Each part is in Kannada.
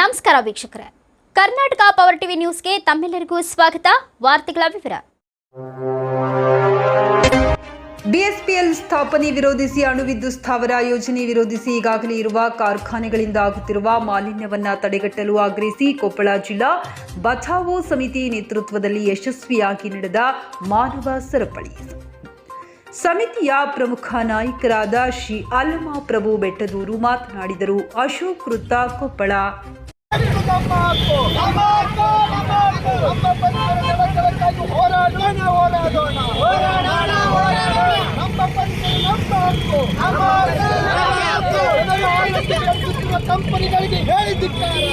ನಮಸ್ಕಾರ ವೀಕ್ಷಕರೇ. ಕರ್ನಾಟಕ ಪವರ್ ಟಿವಿ ನ್ಯೂಸ್ಗೆ ತಮ್ಮೆಲ್ಲರಿಗೂ ಸ್ವಾಗತ. ವಾರ್ತೆಗಳ ವಿವರ. ಬಿಎಸ್ಪಿಎಲ್ ಸ್ಥಾಪನೆ ವಿರೋಧಿಸಿ ಅಣುವಿದ್ಯುತ್ ಸ್ಥಾವರ ಯೋಜನೆ ವಿರೋಧಿಸಿ ಈಗಾಗಲೇ ಇರುವ ಕಾರ್ಖಾನೆಗಳಿಂದ ಆಗುತ್ತಿರುವ ಮಾಲಿನ್ಯವನ್ನು ತಡೆಗಟ್ಟಲು ಆಗ್ರಹಿಸಿ ಕೊಪ್ಪಳ ಜಿಲ್ಲಾ ಬಚಾವೋ ಸಮಿತಿ ನೇತೃತ್ವದಲ್ಲಿ ಯಶಸ್ವಿಯಾಗಿ ನಡೆದ ಮಾನವ ಸರಪಳಿ. ಸಮಿತಿಯ ಪ್ರಮುಖ ನಾಯಕರಾದ ಶ್ರೀ ಅಲ್ಲಮ ಪ್ರಭು ಬೆಟ್ಟದೂರು ಮಾತನಾಡಿದರು. ಅಶೋಕೃತ ಕೊಪ್ಪಳ. ನಮ್ಮ ಹಕ್ಕು ನಮ್ಮ ನಮ್ಮ ಹಕ್ಕು ನಮ್ಮ ಹೋರಾಡೋಣ. ಹೋರಾಡೋಣ ಹೋರಾಡೋಣ ಹೋರಾಡೋಣ ನಮ್ಮ ಪರಿಸರ ನಮ್ಮ ಹಕ್ಕು ನಮ್ಮ ಕಂಪನಿಗಳಿಗೆ ಹೇಳಿದಿದ್ದಾರೆ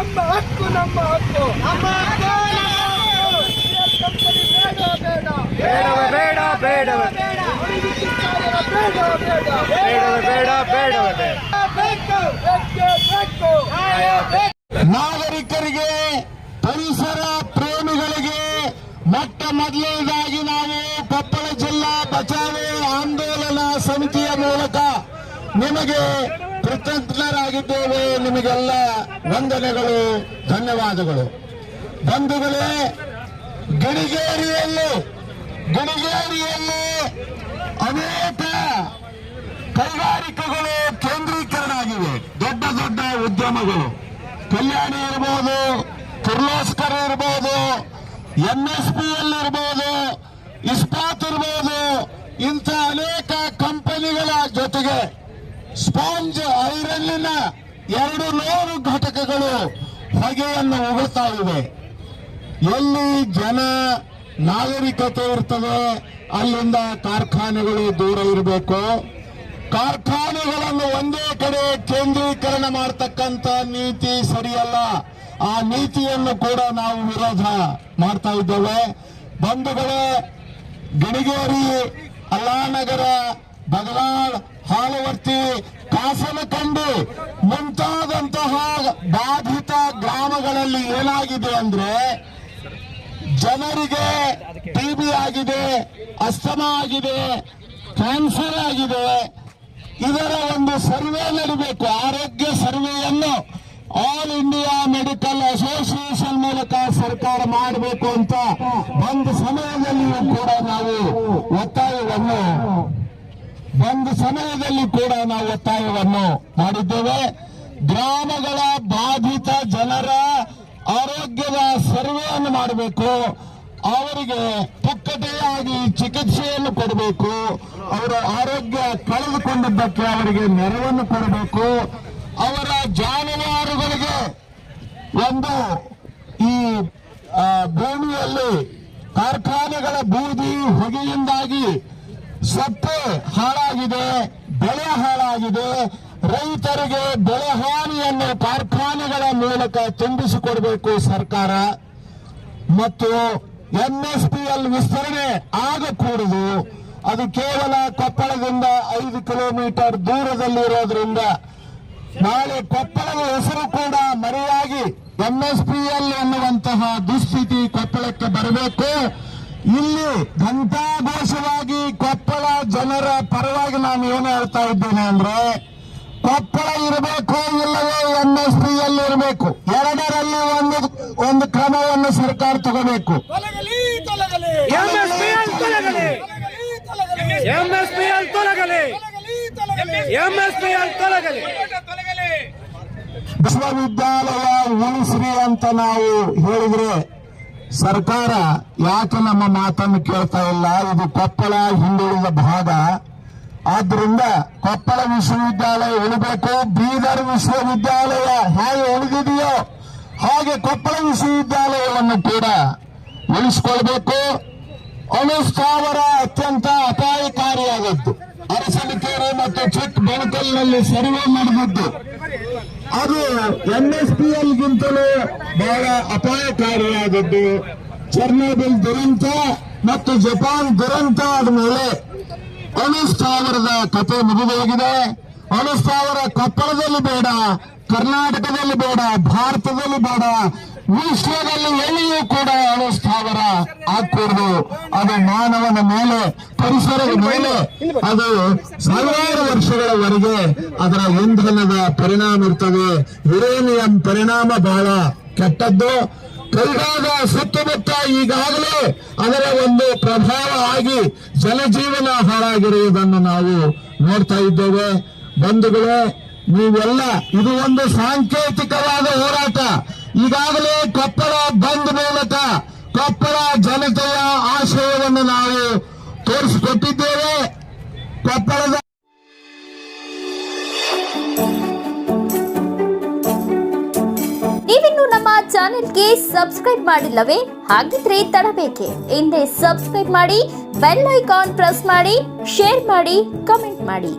ನಮ್ಮ ಹಕ್ಕು ನಮ್ಮ ಹಕ್ಕು. ನಮ್ಮ ಕಂಪನಿ ಬೇಡ ಬೇಡ ಬೇಡವೇ ಬೇಡ ಬೇಡವೇ. ಬೇಡ ಬೇಡ ಬೇಡ ಬೇಡವೇ ಬೇಡ ಬೇಡವೇ. ಬೇಡ ಬೇಕು ಬೇಕೇ ಬೇಕು ನಾಗರಿಕರಿಗೆ ಪರಿಸರ ಪ್ರೇಮಿಗಳಿಗೆ ಮೊಟ್ಟ ಮೊದಲನೇದಾಗಿ ನಾವು ಕೊಪ್ಪಳ ಜಿಲ್ಲಾ ಬಚಾವೋ ಆಂದೋಲನ ಸಮಿತಿಯ ಮೂಲಕ ನಿಮಗೆ ಕೃತಜ್ಞರಾಗಿದ್ದೇವೆ ನಿಮಗೆಲ್ಲ ವಂದನೆಗಳು, ಧನ್ಯವಾದಗಳು. ಬಂಧುಗಳೇ ಗಣಿಗೇರಿಯಲ್ಲಿ ಗಣಿಗೇರಿಯಲ್ಲಿ ಅನೇಕ ಕೈಗಾರಿಕೆಗಳು ಕೇಂದ್ರೀಕರಣ ಆಗಿವೆ ದೊಡ್ಡ ದೊಡ್ಡ ಉದ್ಯಮಗಳು. ಕಲ್ಯಾಣಿ ಇರ್ಬೋದು, ಕಿರ್ಲೋಸ್ಕರ್ ಇರ್ಬೋದು ಎಂಎಸ್ಪಿ ಎಸ್ ಪಿ ಇರ್ಬೋದು, ಇಸ್ಪಾತ್ ಇರ್ಬೋದು, ಇಂಥ ಅನೇಕ ಕಂಪನಿಗಳ ಜೊತೆಗೆ ಸ್ಪಾಂಜ್ ಐರನ್ನಿನ ಎರಡು ನೂರು ಘಟಕಗಳು ಹೊಗೆಯನ್ನು ಉಗುಳ್ತಾ ಇವೆ ಎಲ್ಲಿ ಜನ ನಾಗರಿಕತೆ ಇರ್ತದೆ, ಅಲ್ಲಿಂದ ಕಾರ್ಖಾನೆಗಳು ದೂರ ಇರಬೇಕು. ಕಾರ್ಖಾನೆಗಳನ್ನು ಒಂದೇ ಕಡೆ ಕೇಂದ್ರೀಕರಣ ಮಾಡತಕ್ಕಂತ ನೀತಿ ಸರಿಯಲ್ಲ. ಆ ನೀತಿಯನ್ನು ಕೂಡ ನಾವು ವಿರೋಧ ಮಾಡ್ತಾ ಇದ್ದೇವೆ. ಬಂಧುಗಳೇ, ಗಿಣಿಗೇರಿ, ಅಲ್ಲಾನಗರ, ಬಗಲಾಳ್ ಹಾಲವರ್ತಿ ಕಾಸನಕಂಡಿ ಮುಂತಾದಂತಹ ಬಾಧಿತ ಗ್ರಾಮಗಳಲ್ಲಿ ಏನಾಗಿದೆ ಅಂದ್ರೆ ಜನರಿಗೆ ಟಿಬಿ ಆಗಿದೆ, ಅಸ್ತಮ ಆಗಿದೆ, ಕ್ಯಾನ್ಸರ್ ಆಗಿದೆ. ಇದರ ಒಂದು ಸರ್ವೆ ನಡೀಬೇಕು, ಆರೋಗ್ಯ ಸರ್ವೆಯನ್ನು ಆಲ್ ಇಂಡಿಯಾ ಮೆಡಿಕಲ್ ಅಸೋಸಿಯೇಷನ್ ಮೂಲಕ ಸರ್ಕಾರ ಮಾಡಬೇಕು ಅಂತ ಒಂದು ಸಮಯದಲ್ಲಿಯೂ ಕೂಡ ನಾವು ಒತ್ತಾಯವನ್ನು ಒಂದು ಸಮಯದಲ್ಲಿ ಕೂಡ ನಾವು ಒತ್ತಾಯವನ್ನು ಮಾಡಿದ್ದೇವೆ. ಗ್ರಾಮಗಳ ಬಾಧಿತ ಜನರ ಆರೋಗ್ಯದ ಸರ್ವೆಯನ್ನು ಮಾಡಬೇಕು. ಅವರಿಗೆ ಪುಕ್ಕಟೆಯಾಗಿ ಚಿಕಿತ್ಸೆಯನ್ನು ಕೊಡಬೇಕು. ಅವರ ಆರೋಗ್ಯ ಕಳೆದುಕೊಂಡಿದ್ದಕ್ಕೆ ಅವರಿಗೆ ನೆರವನ್ನು ಕೊಡಬೇಕು. ಅವರ ಜಾನುವಾರುಗಳಿಗೆ ಒಂದು ಈ ಭೂಮಿಯಲ್ಲಿ ಕಾರ್ಖಾನೆಗಳ ಬೂದಿ ಹೊಗೆಯಿಂದಾಗಿ ಸಪ್ಪೆ ಹಾಳಾಗಿದೆ, ಬೆಳೆ ಹಾಳಾಗಿದೆ. ರೈತರಿಗೆ ಬೆಳೆ ಹಾನಿಯನ್ನು ಕಾರ್ಖಾನೆಗಳ ಮೂಲಕ ತುಂಬಿಸಿಕೊಡಬೇಕು ಸರ್ಕಾರ. ಮತ್ತು ಎಂಎಸ್ಪಿಎಲ್ ವಿಸ್ತರಣೆ ಆಗಕೂಡದು. ಅದು ಕೇವಲ ಕೊಪ್ಪಳದಿಂದ ಐದು ಕಿಲೋಮೀಟರ್ ದೂರದಲ್ಲಿರೋದ್ರಿಂದ ನಾಳೆ ಕೊಪ್ಪಳದ ಹೆಸರು ಕೂಡ ಮರೆಯಾಗಿ ಎಂಎಸ್ಪಿಎಲ್ ಎನ್ನುವಂತಹ ದುಸ್ಥಿತಿ ಕೊಪ್ಪಳಕ್ಕೆ ಬರಬೇಕು. ಇಲ್ಲಿ ಘಂಟಾಘೋಷವಾಗಿ ಜನರ ಪರವಾಗಿ ನಾನು ಏನು ಹೇಳ್ತಾ ಇದ್ದೇನೆ ಅಂದ್ರೆ ಕೊಪ್ಪಳ ಇರಬೇಕು ಇಲ್ಲವೇ ಎಂಎಸ್ಪಿಎಲ್ ಇರಬೇಕು. ಎರಡರಲ್ಲಿ ಒಂದು ಒಂದು ಕ್ರಮವನ್ನು ಸರ್ಕಾರ ತಗೋಬೇಕು. ವಿಶ್ವವಿದ್ಯಾಲಯ ಉಳಿಸ್ರಿ ಅಂತ ನಾವು ಹೇಳಿದ್ರೆ ಸರ್ಕಾರ ಯಾಕೆ ನಮ್ಮ ಮಾತನ್ನು ಕೇಳ್ತಾ ಇಲ್ಲ? ಇದು ಕೊಪ್ಪಳ ಹಿಂದುಳಿದ ಭಾಗ. ಆದ್ರಿಂದ ಕೊಪ್ಪಳ ವಿಶ್ವವಿದ್ಯಾಲಯ ಉಳಿಬೇಕು. ಬೀದರ್ ವಿಶ್ವವಿದ್ಯಾಲಯ ಹೇಗೆ ಉಳಿದಿದೆಯೋ ಹಾಗೆ ಕೊಪ್ಪಳ ವಿಶ್ವವಿದ್ಯಾಲಯವನ್ನು ಕೂಡ ಉಳಿಸ್ಕೊಳ್ಬೇಕು. ಅನುಸ್ಥಾವರ ಅತ್ಯಂತ ಅಪಾಯಕಾರಿಯಾದದ್ದು. ಅರಸಲಿಕೆರೆ ಮತ್ತು ಚೆಕ್ ಬಣಕಲ್ನಲ್ಲಿ ಸರ್ವೆ ನಡೆದಿದ್ದು ಅದು ಎನ್ಎಸ್ಪಿಎಲ್ ಗಿಂತಲೂ ಬಹಳ ಅಪಾಯಕಾರಿಯಾದದ್ದು. ಚರ್ನೋಬಿಲ್ ದುರಂತ ಮತ್ತು ಜಪಾನ್ ದುರಂತ ಆದ ಮೇಲೆ ಅಣುಸ್ಥಾವರದ ಕತೆ ಮುಗಿದೋಗಿದೆ. ಅಣುಸ್ಥಾವರ ಕೊಪ್ಪಳದಲ್ಲಿ ಬೇಡ, ಕರ್ನಾಟಕದಲ್ಲಿ ಬೇಡ, ಭಾರತದಲ್ಲಿ ಬೇಡ ವಿಶ್ವದಲ್ಲಿ ಎಲ್ಲಿಯೂ ಕೂಡ ಅಣುಸ್ಥಾವರ ಆಗ್ಬಾರ್ದು ಅದು ಮಾನವನ ಮೇಲೆ, ಪರಿಸರದ ಮೇಲೆ, ಅದು ಸಾವಿರಾರು ವರ್ಷಗಳವರೆಗೆ ಅದರ ಇಂಧನದ ಪರಿಣಾಮ ಇರ್ತದೆ. ಯುರೇನಿಯಂ ಪರಿಣಾಮ ಬಹಳ ಕೆಟ್ಟದ್ದು. ಕೈಗಾದ ಸುತ್ತಮುತ್ತ ಈಗಾಗಲೇ ಅದರ ಒಂದು ಪ್ರಭಾವ ಆಗಿ ಜನಜೀವನ ಹಾಳಾಗಿರುವುದನ್ನು ನಾವು ನೋಡ್ತಾ ಇದ್ದೇವೆ. ಬಂಧುಗಳೇ, ನೀವೆಲ್ಲ, ಇದು ಒಂದು ಸಾಂಕೇತಿಕವಾದ ಹೋರಾಟ. ಈಗಾಗಲೇ ಕೊಪ್ಪಳ ಬಂದ್ ಮೂಲಕ ಕೊಪ್ಪಳ ಜನತೆಯ ಆಶಯವನ್ನು ನಾವು ತೋರಿಸಿಕೊಟ್ಟಿದ್ದೇವೆ. ಕೊಪ್ಪಳದ ನೀವಿನ್ನು ನಮ್ಮ ಚಾನೆಲ್ಗೆ ಸಬ್ಸ್ಕ್ರೈಬ್ ಮಾಡಿಲ್ಲವೇ? ಹಾಗಿದ್ರೆ ತಡಬೇಕೆ. ಹಿಂದೆ ಸಬ್ಸ್ಕ್ರೈಬ್ ಮಾಡಿ, ಬೆಲ್ ಐಕಾನ್ ಪ್ರೆಸ್ ಮಾಡಿ, ಶೇರ್ ಮಾಡಿ, ಕಮೆಂಟ್ ಮಾಡಿ.